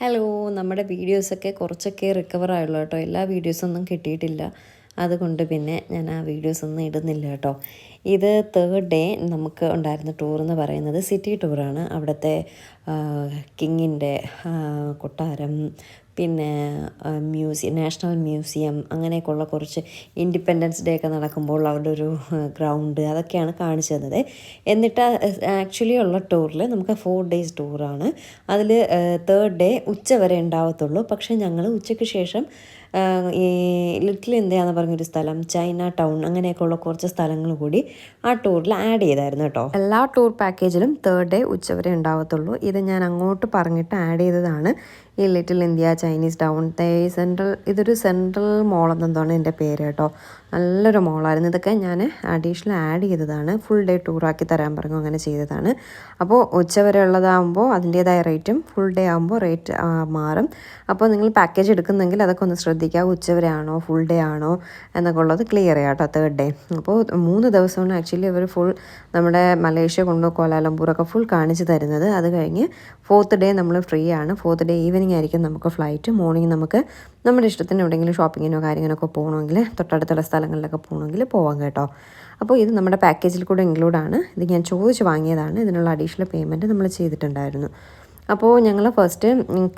Hello നമ്മുടെ വീഡിയോസൊക്കെ കുറച്ചൊക്കെ റിക്കവർ ആയുള്ളൂ കേട്ടോ. എല്ലാ വീഡിയോസൊന്നും കിട്ടിയിട്ടില്ല. അതുകൊണ്ട് പിന്നെ ഞാൻ ആ വീഡിയോസ് ഒന്നും ഇടുന്നില്ല കേട്ടോ. ഇത് തേർഡ് ഡേ നമുക്ക് ഉണ്ടായിരുന്ന ടൂർ എന്ന് പറയുന്നത് സിറ്റി ടൂറാണ് അവിടുത്തെ കിങ്ങിന്റെ കൊട്ടാരം പിന്നെ മ്യൂസിയം നാഷണൽ മ്യൂസിയം അങ്ങനെയൊക്കെയുള്ള കുറച്ച് ഇൻഡിപെൻഡൻസ് ഡേ ഒക്കെ നടക്കുമ്പോൾ അവിടെ ഒരു ഗ്രൗണ്ട് അതൊക്കെയാണ് കാണിച്ചു തന്നത്. എന്നിട്ട് ആക്ച്വലി ഉള്ള ടൂറിൽ നമുക്ക് ഫോർ ഡേയ്സ് ടൂറാണ്. അതിൽ തേർഡ് ഡേ ഉച്ച വരെ ഉണ്ടാവത്തുള്ളൂ. പക്ഷേ ഞങ്ങൾ ഉച്ചയ്ക്ക് ശേഷം ഈ ലിറ്റിൽ ഇന്ത്യയെന്ന് പറഞ്ഞൊരു സ്ഥലം ചൈന ടൗൺ അങ്ങനെയൊക്കെയുള്ള കുറച്ച് സ്ഥലങ്ങൾ കൂടി ആ ടൂറിൽ ആഡ് ചെയ്തായിരുന്നു കേട്ടോ. എല്ലാ ടൂർ പാക്കേജിലും തേർഡ് ഡേ ഉച്ചവരെ ഉണ്ടാവത്തുള്ളൂ. ഇത് ഞാൻ അങ്ങോട്ട് പറഞ്ഞിട്ട് ആഡ് ചെയ്തതാണ്. ഈ little India Chinese town central ഇതൊരു സെൻട്രൽ മോൾ എന്നെന്താണ് എന്റെ പേര് കേട്ടോ. നല്ലൊരു മോളായിരുന്നു ഇതൊക്കെ ഞാൻ അഡീഷണൽ ആഡ് ചെയ്തതാണ്. ഫുൾ ഡേ ടൂറാക്കി തരാൻ പറഞ്ഞു അങ്ങനെ ചെയ്തതാണ്. അപ്പോൾ ഉച്ചവരെ ഉള്ളതാകുമ്പോൾ അതിന്റേതായ റേറ്റും ഫുൾ ഡേ ആകുമ്പോൾ റേറ്റ് മാറും. അപ്പോൾ നിങ്ങൾ പാക്കേജ് എടുക്കുന്നെങ്കിൽ അതൊക്കെ ഒന്ന് ശ്രദ്ധിക്കുക. ഉച്ചവരെ ആണോ ഫുൾ ഡേ ആണോ എന്നൊക്കെ ഉള്ളത് ക്ലിയർ ചെയ്യാം കേട്ടോ തേർഡ് ഡേ അപ്പോൾ മൂന്ന് ദിവസമാണ് ആക്ച്വലി ഇവർ ഫുൾ നമ്മുടെ മലേഷ്യ കൊണ്ടോ കോലാലംപൂർ ഒക്കെ ഫുൾ കാണിച്ചു തരുന്നത്. അത് കഴിഞ്ഞ് ഫോർത്ത് ഡേ നമ്മൾ ഫ്രീ ആണ്. ഫോർത്ത് ഡേ ഈവനിങ് ആയിരിക്കും നമുക്ക് ഫ്ലൈറ്റ് മോർണിംഗ് നമുക്ക് നമ്മുടെ ഇഷ്ടത്തിന് എവിടെയെങ്കിലും ഷോപ്പിങ്ങിനോ കാര്യങ്ങളൊക്കെ പോകണമെങ്കിൽ തൊട്ടടുത്തുള്ള സ്ഥലങ്ങളിലൊക്കെ പോകണമെങ്കിൽ പോവാം കേട്ടോ. അപ്പോൾ ഇത് നമ്മുടെ പാക്കേജിൽ കൂടെ ഇൻക്ലൂഡാണ് ഇത് ഞാൻ ചോദിച്ച് വാങ്ങിയതാണ്. ഇതിനുള്ള അഡീഷണൽ പേയ്മെന്റ് നമ്മൾ ചെയ്തിട്ടുണ്ടായിരുന്നു. അപ്പോൾ ഞങ്ങൾ ഫസ്റ്റ്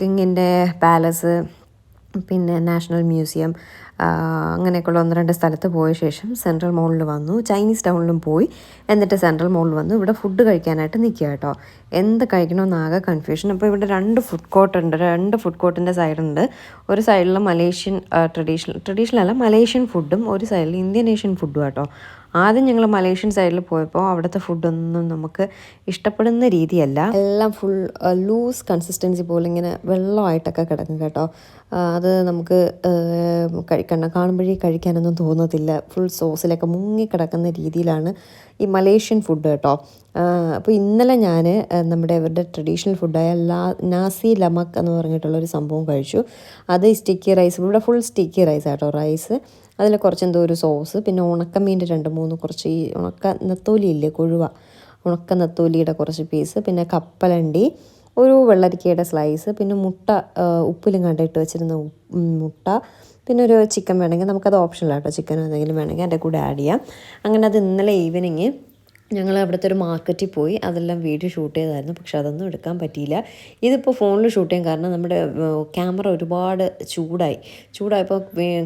കിങ്ങിന്റെ പാലസ് പിന്നെ നാഷണൽ മ്യൂസിയം അങ്ങനെയൊക്കെയുള്ള ഒന്ന് രണ്ട് സ്ഥലത്ത് പോയ ശേഷം സെൻട്രൽ മോളിൽ വന്നു. ചൈനീസ് ടൗണിലും പോയി. എന്നിട്ട് സെൻട്രൽ മോളിൽ വന്നു. ഇവിടെ ഫുഡ് കഴിക്കാനായിട്ട് നിൽക്കുക കേട്ടോ. എന്ത് കഴിക്കണമെന്ന് ആകെ കൺഫ്യൂഷൻ അപ്പോൾ ഇവിടെ രണ്ട് ഫുഡ് കോർട്ട് ഉണ്ട്. രണ്ട് ഫുഡ് കോർട്ടിന്റെ സൈഡുണ്ട് ഒരു സൈഡിൽ മലേഷ്യൻ ട്രഡീഷണൽ ട്രഡീഷണൽ അല്ല മലേഷ്യൻ ഫുഡും ഒരു സൈഡിൽ ഇന്ത്യൻ ഏഷ്യൻ ഫുഡും കേട്ടോ ആദ്യം ഞങ്ങൾ മലേഷ്യൻ സൈഡിൽ പോയപ്പോൾ അവിടുത്തെ ഫുഡൊന്നും നമുക്ക് ഇഷ്ടപ്പെടുന്ന രീതിയല്ല. എല്ലാം ഫുൾ ലൂസ് കൺസിസ്റ്റൻസി പോലെ ഇങ്ങനെ വെള്ളമായിട്ടൊക്കെ കിടക്കും കേട്ടോ. അത് നമുക്ക് കഴിക്കണ്ട കാണുമ്പോഴേ കഴിക്കാനൊന്നും തോന്നത്തില്ല. ഫുൾ സോസിലൊക്കെ മുങ്ങിക്കിടക്കുന്ന രീതിയിലാണ് ഈ മലേഷ്യൻ ഫുഡ് കേട്ടോ. അപ്പോൾ ഇന്നലെ ഞാൻ നമ്മുടെ അവരുടെ ട്രഡീഷണൽ ഫുഡായ ലാ നാസി ലമക്ക് എന്ന് പറഞ്ഞിട്ടുള്ള ഒരു സംഭവം കഴിച്ചു. അത് സ്റ്റിക്കി റൈസ് ഇവിടെ ഫുൾ സ്റ്റിക്കി റൈസ് ആട്ടോ റൈസ് അതിൽ കുറച്ച് എന്തോ ഒരു സോസ് പിന്നെ ഉണക്കമീന്റെ രണ്ട് മൂന്ന് കുറച്ച് ഈ ഉണക്ക നെത്തോലി ഇല്ലേ കൊഴുവ. ഉണക്ക നെത്തോലിയുടെ കുറച്ച് പീസ് പിന്നെ കപ്പലണ്ടി ഒരു വെള്ളരിക്കയുടെ സ്ലൈസ് പിന്നെ മുട്ട ഉപ്പിലും കണ്ടിട്ട് വെച്ചിരുന്ന മുട്ട പിന്നെ ഒരു ചിക്കൻ വേണമെങ്കിൽ നമുക്കത് ഓപ്ഷനിലാട്ടോ ചിക്കൻ എന്തെങ്കിലും വേണമെങ്കിൽ എന്റെ കൂടെ ആഡ് ചെയ്യാം. അങ്ങനെ അത് ഇന്നലെ ഈവനിങ് ഞങ്ങൾ അവിടുത്തെ ഒരു മാർക്കറ്റിൽ പോയി അതെല്ലാം വീഡിയോ ഷൂട്ട് ചെയ്തായിരുന്നു. പക്ഷെ അതൊന്നും എടുക്കാൻ പറ്റിയില്ല. ഇതിപ്പോൾ ഫോണിൽ ഷൂട്ട് ചെയ്യാൻ കാരണം നമ്മുടെ ക്യാമറ ഒരുപാട് ചൂടായി. ചൂടായപ്പോൾ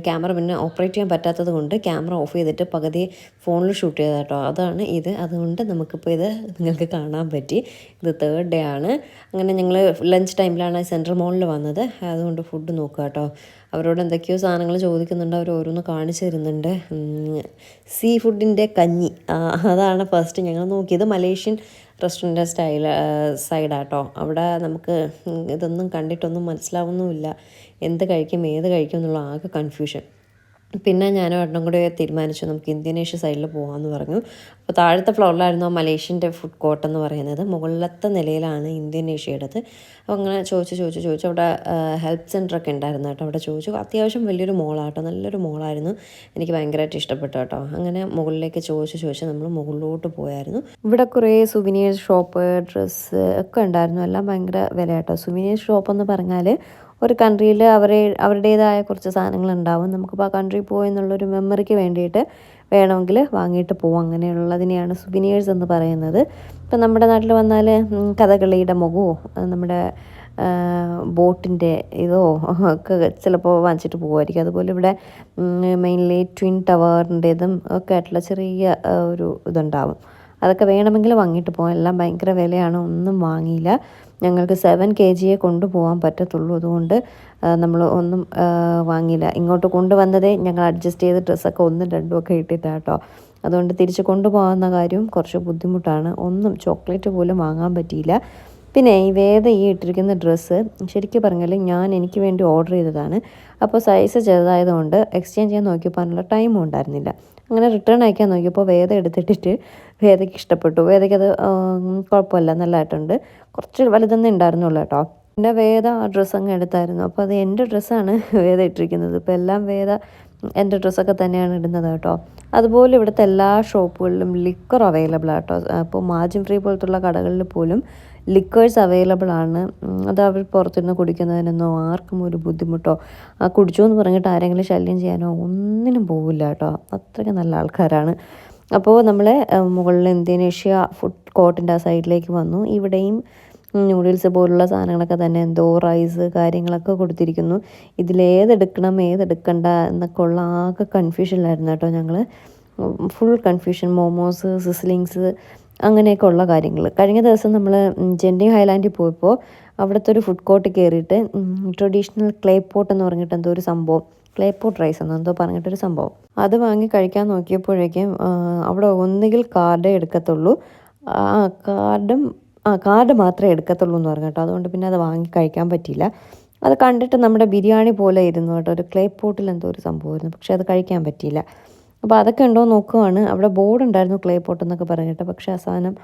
ക്യാമറ പിന്നെ ഓപ്പറേറ്റ് ചെയ്യാൻ പറ്റാത്തത് കൊണ്ട് ക്യാമറ ഓഫ് ചെയ്തിട്ട് പകുതി ഫോണിൽ ഷൂട്ട് ചെയ്ത കേട്ടോ അതാണ് ഇത്. അതുകൊണ്ട് നമുക്കിപ്പോൾ ഇത് നിങ്ങൾക്ക് കാണാൻ പറ്റി. ഇത് തേർഡ് ഡേ ആണ്. അങ്ങനെ ഞങ്ങൾ ലഞ്ച് ടൈമിലാണ് സെൻട്രൽ മോളിൽ വന്നത്. അതുകൊണ്ട് ഫുഡ് നോക്കുക കേട്ടോ അവരോട് എന്തൊക്കെയോ സാധനങ്ങൾ ചോദിക്കുന്നുണ്ട്. അവർ ഓരോന്ന് കാണിച്ചു തരുന്നുണ്ട്. സീ ഫുഡിന്റെ കഞ്ഞി. അതാണ് ഫസ്റ്റ് ഞങ്ങൾ നോക്കിയത് മലേഷ്യൻ റെസ്റ്റോറന്റ് സ്റ്റൈൽ സൈഡാട്ടോ അവിടെ നമുക്ക് ഇതൊന്നും കണ്ടിട്ടൊന്നും മനസ്സിലാവുന്നുമില്ല. എന്ത് കഴിക്കും ഏത് കഴിക്കും എന്നുള്ള ആകെ കൺഫ്യൂഷൻ പിന്നെ ഞാനും ഏട്ടനും കൂടെ തീരുമാനിച്ചു നമുക്ക് ഇന്ത്യനേഷ്യ സൈഡിൽ പോകാമെന്ന് പറഞ്ഞു. അപ്പോൾ താഴത്തെ ഫ്ലോറിലായിരുന്നു ആ മലേഷ്യന്റെ ഫുഡ് കോർട്ട് എന്ന് പറയുന്നത്. മുകളിലത്തെ നിലയിലാണ് ഇന്ത്യൻ അപ്പോൾ അങ്ങനെ ചോദിച്ചു ചോദിച്ചു ചോദിച്ചു. അവിടെ ഹെൽത്ത് സെന്ററൊക്കെ ഉണ്ടായിരുന്നു കേട്ടോ. അവിടെ ചോദിച്ചു. അത്യാവശ്യം വലിയൊരു മോളാട്ടോ നല്ലൊരു മോളായിരുന്നു എനിക്ക് ഭയങ്കരമായിട്ട് ഇഷ്ടപ്പെട്ടു കേട്ടോ. അങ്ങനെ മുകളിലേക്ക് ചോദിച്ചു ചോദിച്ചു നമ്മൾ മുകളിലോട്ട് പോയായിരുന്നു. ഇവിടെ കുറേ സുവിനിയർ ഷോപ്പ് ഡ്രസ്സ് ഒക്കെ ഉണ്ടായിരുന്നു. എല്ലാം ഭയങ്കര വില കേട്ടോ സുവിനിയർ ഷോപ്പ് എന്ന് പറഞ്ഞാൽ ഒരു കൺട്രിയിൽ അവരെ അവരുടേതായ കുറച്ച് സാധനങ്ങൾ ഉണ്ടാവും നമുക്കിപ്പോൾ ആ കൺട്രി പോയി എന്നുള്ളൊരു മെമ്മറിക്ക് വേണ്ടിയിട്ട് വേണമെങ്കിൽ വാങ്ങിയിട്ട് പോവും. അങ്ങനെയുള്ളതിനെയാണ് സുവിനിയേഴ്സ് എന്ന് പറയുന്നത്. ഇപ്പം നമ്മുടെ നാട്ടിൽ വന്നാൽ കഥകളിയുടെ മുഖമോ നമ്മുടെ ബോട്ടിന്റെ ഇതോ ഒക്കെ ചിലപ്പോൾ വാങ്ങിച്ചിട്ട് പോകുമായിരിക്കും അതുപോലെ ഇവിടെ മെയിൻലി ട്വിൻ ടവറിന്റെതും ഒക്കെ ആയിട്ടുള്ള ചെറിയ ഒരു ഇതുണ്ടാവും. അതൊക്കെ വേണമെങ്കിൽ വാങ്ങിയിട്ട് പോകാം എല്ലാം ഭയങ്കര വിലയാണ്. ഒന്നും വാങ്ങിയില്ല. ഞങ്ങൾക്ക് സെവൻ കെ ജിയെ കൊണ്ടുപോകാൻ പറ്റത്തുള്ളൂ. അതുകൊണ്ട് നമ്മൾ ഒന്നും വാങ്ങിയില്ല. ഇങ്ങോട്ട് കൊണ്ടുവന്നതേ ഞങ്ങൾ അഡ്ജസ്റ്റ് ചെയ്ത് ഡ്രസ്സൊക്കെ ഒന്നും രണ്ടും ഒക്കെ ഇട്ടിട്ടാട്ടോ അതുകൊണ്ട് തിരിച്ച് കൊണ്ടുപോകാവുന്ന കാര്യവും കുറച്ച് ബുദ്ധിമുട്ടാണ്. ഒന്നും ചോക്ലേറ്റ് പോലും വാങ്ങാൻ പറ്റിയില്ല. പിന്നെ ഈ വേദ ഈ ഇട്ടിരിക്കുന്ന ഡ്രസ്സ് ശരിക്കും പറഞ്ഞാൽ ഞാൻ എനിക്ക് വേണ്ടി ഓർഡർ ചെയ്തതാണ്. അപ്പോൾ സൈസ് ചെറുതായതുകൊണ്ട് എക്സ്ചേഞ്ച് ചെയ്യാൻ നോക്കിയപ്പോൾ ടൈമും ഉണ്ടായിരുന്നില്ല. അങ്ങനെ റിട്ടേൺ അയക്കാൻ നോക്കിയപ്പോൾ വേദ എടുത്തിട്ടിട്ട് വേദയ്ക്ക് ഇഷ്ടപ്പെട്ടു. വേദയ്ക്ക് അത് കുഴപ്പമില്ല നല്ലതായിട്ടുണ്ട്. കുറച്ച് വലുതെന്നേ ഉണ്ടായിരുന്നുള്ളൂ കേട്ടോ. എന്റെ വേദ ആ ഡ്രസ്സ് അങ്ങ് എടുത്തായിരുന്നു. അപ്പോൾ അത് എന്റെ ഡ്രസ്സാണ് വേദ ഇട്ടിരിക്കുന്നത്. ഇപ്പോൾ എല്ലാം വേദ എന്റെ ഡ്രസ്സൊക്കെ തന്നെയാണ് ഇടുന്നത് കേട്ടോ. അതുപോലെ ഇവിടുത്തെ എല്ലാ ഷോപ്പുകളിലും ലിക്കർ അവൈലബിൾ ആട്ടോ അപ്പോൾ മാർജിൻ ഫ്രീ പോലത്തുള്ള കടകളിൽ പോലും ലിക്വേഴ്സ് അവൈലബിൾ ആണ്. അത് അവർ പുറത്തുനിന്ന് കുടിക്കുന്നതിനൊന്നും ആർക്കും ഒരു ബുദ്ധിമുട്ടോ ആ കുടിച്ചു എന്ന് പറഞ്ഞിട്ട് ആരെങ്കിലും ശല്യം ചെയ്യാനോ ഒന്നിനും പോവില്ല കേട്ടോ. അത്രയ്ക്ക് നല്ല ആൾക്കാരാണ്. അപ്പോൾ നമ്മളെ മുകളിൽ ഇന്തോനേഷ്യ ഫുഡ് കോർട്ടിന്റെ ആ സൈഡിലേക്ക് വന്നു. ഇവിടെയും നൂഡിൽസ് പോലുള്ള സാധനങ്ങളൊക്കെ തന്നെ എന്തോ റൈസ് കാര്യങ്ങളൊക്കെ കൊടുത്തിരിക്കുന്നു. ഇതിലേതെടുക്കണം ഏതെടുക്കണ്ട എന്നൊക്കെ ഉള്ള ആകെ കൺഫ്യൂഷനിലായിരുന്നു കേട്ടോ ഞങ്ങൾ ഫുൾ കൺഫ്യൂഷൻ മോമോസ് സിസ്ലിങ്സ് അങ്ങനെയൊക്കെ ഉള്ള കാര്യങ്ങൾ കഴിഞ്ഞ ദിവസം നമ്മൾ ജെൻഡി ഹൈലാൻഡിൽ പോയപ്പോൾ അവിടുത്തെ ഒരു ഫുഡ് കോർട്ട് കയറിയിട്ട് ട്രഡീഷണൽ ക്ലേ പോട്ട് എന്ന് പറഞ്ഞിട്ട് എന്തോ ഒരു സംഭവം. ക്ലേ പോട്ട് റൈസ് എന്ന് എന്തോ പറഞ്ഞിട്ടൊരു സംഭവം. അത് വാങ്ങി കഴിക്കാൻ നോക്കിയപ്പോഴേക്കും അവിടെ ഒന്നുകിൽ കാർഡേ എടുക്കത്തുള്ളൂ. ആ കാർഡും ആ കാർഡ് മാത്രമേ എടുക്കത്തുള്ളൂ എന്ന് പറഞ്ഞു കേട്ടോ. അതുകൊണ്ട് പിന്നെ അത് വാങ്ങി കഴിക്കാൻ പറ്റിയില്ല. അത് കണ്ടിട്ട് നമ്മുടെ ബിരിയാണി പോലെ ഇരുന്നു കേട്ടോ. ഒരു ക്ലേ പോട്ടിൽ എന്തോ ഒരു സംഭവമായിരുന്നു. പക്ഷേ അത് കഴിക്കാൻ പറ്റിയില്ല. അപ്പോൾ അതൊക്കെ ഉണ്ടോ നോക്കുവാണ്. അവിടെ ബോർഡ് ഉണ്ടായിരുന്നു ക്ലേ പോട്ട് എന്നൊക്കെ പറഞ്ഞിട്ട്. പക്ഷേ ആ സാധനം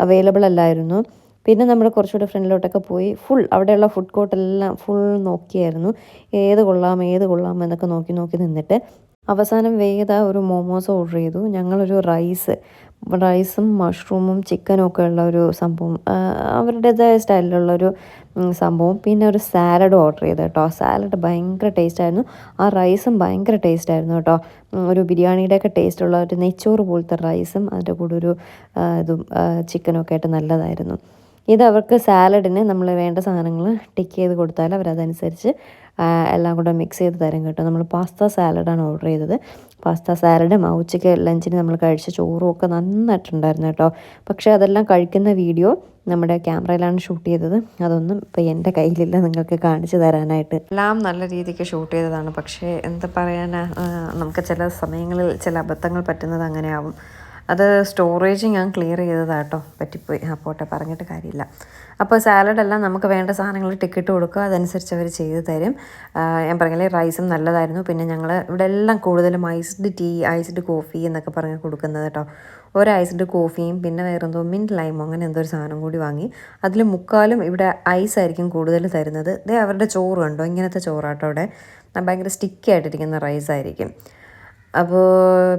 അവൈലബിൾ അല്ലായിരുന്നു. പിന്നെ നമ്മൾ കുറച്ചുകൂടെ ഫ്രണ്ടിലോട്ടൊക്കെ പോയി ഫുൾ അവിടെയുള്ള ഫുഡ് കോർട്ടെല്ലാം ഫുൾ നോക്കിയായിരുന്നു. ഏത് കൊള്ളാം ഏത് കൊള്ളാം എന്നൊക്കെ നോക്കി നോക്കി നിന്നിട്ട് അവസാനം വേഗത ഒരു മോമോസ് ഓർഡർ ചെയ്തു. ഞങ്ങളൊരു റൈസ് റൈസും മഷ്റൂമും ചിക്കനും ഒക്കെ ഉള്ള ഒരു സംഭവം അവരുടേതായ സ്റ്റൈലിലുള്ളൊരു സംഭവം. പിന്നെ ഒരു സാലഡ് ഓർഡർ ചെയ്തു കേട്ടോ. സാലഡ് ഭയങ്കര ടേസ്റ്റ് ആയിരുന്നു. ആ റൈസും ഭയങ്കര ടേസ്റ്റ് ആയിരുന്നു കേട്ടോ. ഒരു ബിരിയാണിയുടെയൊക്കെ ടേസ്റ്റ് ഉള്ള ഒരു നെയ്ച്ചോറ് പോലത്തെ റൈസും അതിന്റെ കൂടെ ഒരു ഇതും ചിക്കനും ഒക്കെ ആയിട്ട് നല്ലതായിരുന്നു. ഇത് അവർക്ക് സാലഡിന് നമ്മൾ വേണ്ട സാധനങ്ങൾ ടിക്ക് ചെയ്ത് കൊടുത്താൽ അവരതനുസരിച്ച് എല്ലാം കൂടെ മിക്സ് ചെയ്ത് തരും കേട്ടോ. നമ്മൾ പാസ്ത സാലഡാണ് ഓർഡർ ചെയ്തത്. പാസ്ത സാലഡും ഉച്ചയ്ക്ക് ലഞ്ചിന് നമ്മൾ കഴിച്ച ചോറും ഒക്കെ നന്നായിട്ടുണ്ടായിരുന്നു കേട്ടോ. പക്ഷേ അതെല്ലാം കഴിക്കുന്ന വീഡിയോ നമ്മുടെ ക്യാമറയിലാണ് ഷൂട്ട് ചെയ്തത്. അതൊന്നും ഇപ്പം എന്റെ കയ്യിലില്ല നിങ്ങൾക്ക് കാണിച്ചു തരാനായിട്ട്. എല്ലാം നല്ല രീതിക്ക് ഷൂട്ട് ചെയ്തതാണ്. പക്ഷേ എന്താ പറയാനാ നമുക്ക് ചില സമയങ്ങളിൽ ചില അബദ്ധങ്ങൾ പറ്റുന്നത് അങ്ങനെയാവും. അത് സ്റ്റോറേജ് ഞാൻ ക്ലിയർ ചെയ്തതാട്ടോ പറ്റിപ്പോയി. ആ പോട്ടെ പറഞ്ഞിട്ട് കാര്യമില്ല. അപ്പോൾ സാലഡെല്ലാം നമുക്ക് വേണ്ട സാധനങ്ങൾ ടിക്കറ്റ് കൊടുക്കുക. അതനുസരിച്ച് അവർ ചെയ്തു തരും. ഞാൻ പറഞ്ഞില്ലേ റൈസും നല്ലതായിരുന്നു. പിന്നെ ഞങ്ങൾ ഇവിടെ എല്ലാം കൂടുതലും ഐസ്ഡ് ടീ ഐസ്ഡ് കോഫി എന്നൊക്കെ പറഞ്ഞ് കൊടുക്കുന്നത് കേട്ടോ ഒരു ഐസ്ഡ് കോഫിയും പിന്നെ വേറെന്തോ മിന്റ് ലൈമോ അങ്ങനെ എന്തോ ഒരു സാധനം കൂടി വാങ്ങി. അതിൽ മുക്കാലും ഇവിടെ ഐസ് ആയിരിക്കും കൂടുതൽ തരുന്നത്. ഇതേ അവരുടെ ചോറ് കണ്ടോ? ഇങ്ങനത്തെ ചോറാട്ടോ അവിടെ ഭയങ്കര സ്റ്റിക്കി ആയിട്ടിരിക്കുന്ന റൈസ് ആയിരിക്കും. അപ്പോൾ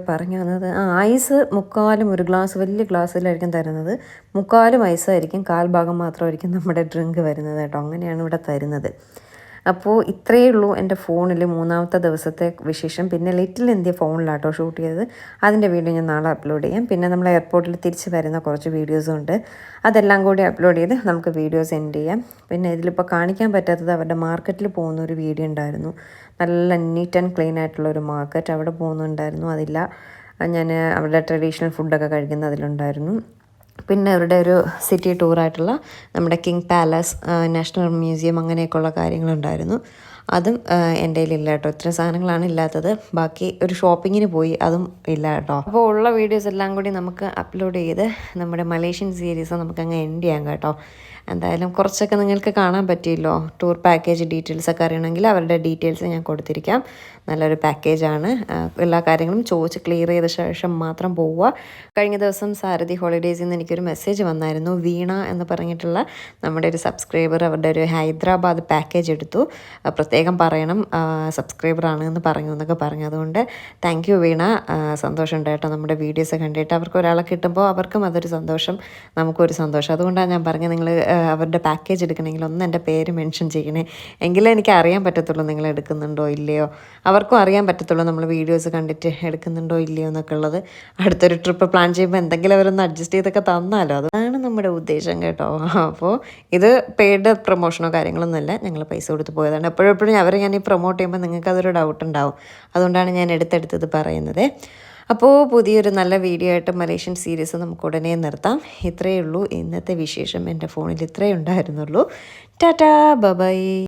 പറഞ്ഞു വന്നത് ആ ഐസ് മുക്കാലും ഒരു ഗ്ലാസ് വലിയ ഗ്ലാസ്സിലായിരിക്കും തരുന്നത്. മുക്കാലും ഐസായിരിക്കും കാൽ ഭാഗം മാത്രമായിരിക്കും നമ്മുടെ ഡ്രിങ്ക് വരുന്നത് കേട്ടോ. അങ്ങനെയാണ് ഇവിടെ തരുന്നത്. അപ്പോൾ ഇത്രയേ ഉള്ളൂ എന്റെ ഫോണിൽ മൂന്നാമത്തെ ദിവസത്തെ വിശേഷം. പിന്നെ ലിറ്റിൽ ഇന്ത്യ ഫോണിലാട്ടോ ഷൂട്ട് ചെയ്തത്. അതിന്റെ വീഡിയോ ഞാൻ നാളെ അപ്ലോഡ് ചെയ്യാം. പിന്നെ നമ്മൾ എയർപോർട്ടിൽ തിരിച്ച് വരുന്ന കുറച്ച് വീഡിയോസും ഉണ്ട്. അതെല്ലാം കൂടി അപ്ലോഡ് ചെയ്ത് നമുക്ക് വീഡിയോസ് എൻഡ് ചെയ്യാം. പിന്നെ ഇതിലിപ്പോൾ കാണിക്കാൻ പറ്റാത്തത് അവരുടെ മാർക്കറ്റിൽ പോകുന്ന ഒരു വീഡിയോ ഉണ്ടായിരുന്നു. നല്ല നീറ്റ് ആൻഡ് ക്ലീൻ ആയിട്ടുള്ള ഒരു മാർക്കറ്റ് അവിടെ പോകുന്നുണ്ടായിരുന്നു. അതില്ല. ഞാൻ അവരുടെ ട്രഡീഷണൽ ഫുഡൊക്കെ കഴിക്കുന്ന അതിലുണ്ടായിരുന്നു. പിന്നെ അവരുടെ ഒരു സിറ്റി ടൂറായിട്ടുള്ള നമ്മുടെ കിങ് പാലസ് നാഷണൽ മ്യൂസിയം അങ്ങനെയൊക്കെയുള്ള കാര്യങ്ങളുണ്ടായിരുന്നു. അതും എന്റെ കയ്യിൽ ഇല്ല കേട്ടോ. ഇത്രയും സാധനങ്ങളാണ് ഇല്ലാത്തത്. ബാക്കി ഒരു ഷോപ്പിങ്ങിന് പോയി അതും ഇല്ല കേട്ടോ. അപ്പോൾ ഉള്ള വീഡിയോസ് എല്ലാം കൂടി നമുക്ക് അപ്ലോഡ് ചെയ്ത് നമ്മുടെ മലേഷ്യൻ സീരീസ് നമുക്ക് അങ്ങ് എൻഡ് ചെയ്യാം കേട്ടോ. എന്തായാലും കുറച്ചൊക്കെ നിങ്ങൾക്ക് കാണാൻ പറ്റിയല്ലോ. ടൂർ പാക്കേജ് ഡീറ്റെയിൽസ് ഒക്കെ അറിയണമെങ്കിൽ അവരുടെ ഡീറ്റെയിൽസ് ഞാൻ കൊടുത്തിരിക്കാം. നല്ലൊരു പാക്കേജാണ് എല്ലാ കാര്യങ്ങളും ചോദിച്ച് ക്ലിയർ ചെയ്ത ശേഷം മാത്രം പോവുക. കഴിഞ്ഞ ദിവസം സാരഥി ഹോളിഡേയ്സിൽ നിന്ന് എനിക്കൊരു മെസ്സേജ് വന്നായിരുന്നു. വീണ എന്ന് പറഞ്ഞിട്ടുള്ള നമ്മുടെ ഒരു സബ്സ്ക്രൈബർ അവരുടെ ഒരു ഹൈദരാബാദ് പാക്കേജ് എടുത്തു. പ്രത്യേകം പറയണം. സബ്സ്ക്രൈബറാണ് എന്ന് പറഞ്ഞു എന്നൊക്കെ പറഞ്ഞു. അതുകൊണ്ട് താങ്ക് യു വീണ. ആ, സന്തോഷമുണ്ട് കേട്ടോ നമ്മുടെ വീഡിയോസ് കണ്ടിട്ട്. അവർക്ക് ഒരാളെ കിട്ടുമ്പോൾ അവർക്കും അതൊരു സന്തോഷം നമുക്കൊരു സന്തോഷം. അതുകൊണ്ടാണ് ഞാൻ പറഞ്ഞത്. നിങ്ങൾ അവരുടെ പാക്കേജ് എടുക്കണമെങ്കിൽ ഒന്ന് എന്റെ പേര് മെൻഷൻ ചെയ്യണേ. എങ്കിലേ എനിക്ക് അറിയാൻ പറ്റത്തുള്ളൂ നിങ്ങൾ എടുക്കുന്നുണ്ടോ ഇല്ലയോ. അവർക്കും അറിയാൻ പറ്റത്തുള്ളൂ നമ്മൾ വീഡിയോസ് കണ്ടിട്ട് എടുക്കുന്നുണ്ടോ ഇല്ലയോ എന്നൊക്കെ ഉള്ളത്. അടുത്തൊരു ട്രിപ്പ് പ്ലാൻ ചെയ്യുമ്പോൾ എന്തെങ്കിലും അവരൊന്ന് അഡ്ജസ്റ്റ് ചെയ്തൊക്കെ തന്നാലോ. അതാണ് നമ്മുടെ ഉദ്ദേശം കേട്ടോ. അപ്പോൾ ഇത് പെയ്ഡ് പ്രൊമോഷനോ കാര്യങ്ങളൊന്നുമല്ല ഞങ്ങൾ പൈസ കൊടുത്ത് പോയതാണ്. എപ്പോഴും അവരെ ഞാൻ ഈ പ്രൊമോട്ട് ചെയ്യുമ്പോൾ നിങ്ങൾക്ക് അതൊരു ഡൗട്ട് ഉണ്ടാവും. അതുകൊണ്ടാണ് ഞാൻ എടുത്തെടുത്തത് പറയുന്നത്. അപ്പോൾ പുതിയൊരു നല്ല വീഡിയോ ആയിട്ട് മലേഷ്യൻ സീരീസ് നമുക്ക് ഉടനെ നിർത്താം. ഇത്രയേ ഉള്ളൂ. ഇന്നത്തെ വിശേഷം എന്റെ ഫോണിൽ ഇത്രയേ ഉണ്ടായിരുന്നുള്ളൂ. Tata bye.